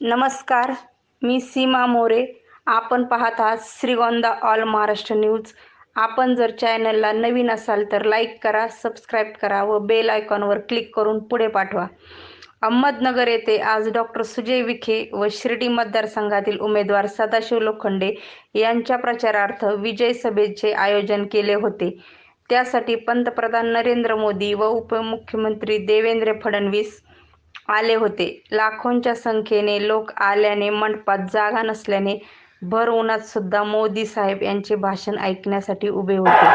नमस्कार मी सीमा मोरे. आपण पाहत आहात श्रीगोंदा ऑल महाराष्ट्र न्यूज. आपण जर चॅनलला नवीन असाल तर लाईक करा सबस्क्राईब करा व बेल आयकॉनवर क्लिक करून पुढे पाठवा. अहमदनगर येथे आज डॉक्टर सुजय विखे व शिर्डी मतदारसंघातील उमेदवार सदाशिव लोखंडे यांच्या प्रचारार्थ विजय सभेचे आयोजन केले होते. त्यासाठी पंतप्रधान नरेंद्र मोदी व उपमुख्यमंत्री देवेंद्र फडणवीस आले होते. लाखोंच्या संख्येने लोक आल्याने मंडपात जागा नसल्याने भर उन्हात सुद्धा मोदी साहेब यांचे भाषण ऐकण्यासाठी उभे होते.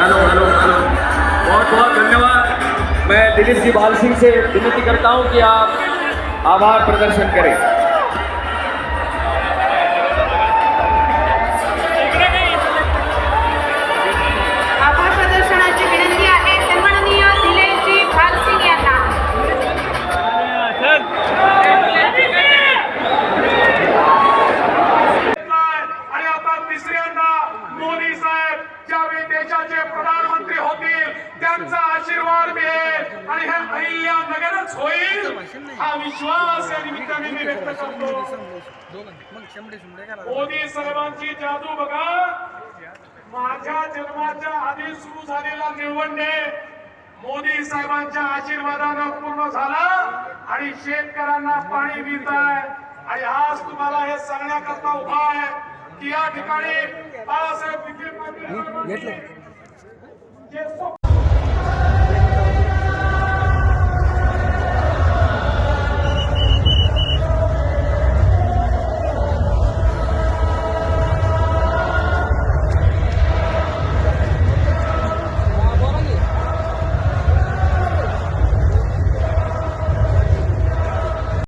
Hello hello hello. बहुत बहुत धन्यवाद. मैं दिलीप जी बाल सिंह से विनती करता हूं कि आप आभार प्रदर्शन करें। देशाचे प्रधानमंत्री होतील त्यांचा आशीर्वाद मिळेल आणि हे अहिल्या नगरच होईल हा विश्वास या निमित्ताने मी व्यक्त करतो. मोदी साहेबांची जादू बघा. माझ्या जन्माच्या आधी सुरू झालेला निवडणे मोदी साहेबांच्या आशीर्वादानं पूर्ण झाला आणि शेतकऱ्यांना पाणी मिळत आहे आणि आज तुम्हाला हे सांगण्याकरता उभा आहे. या ठिकाणी बाळासाहेब विखे पाटील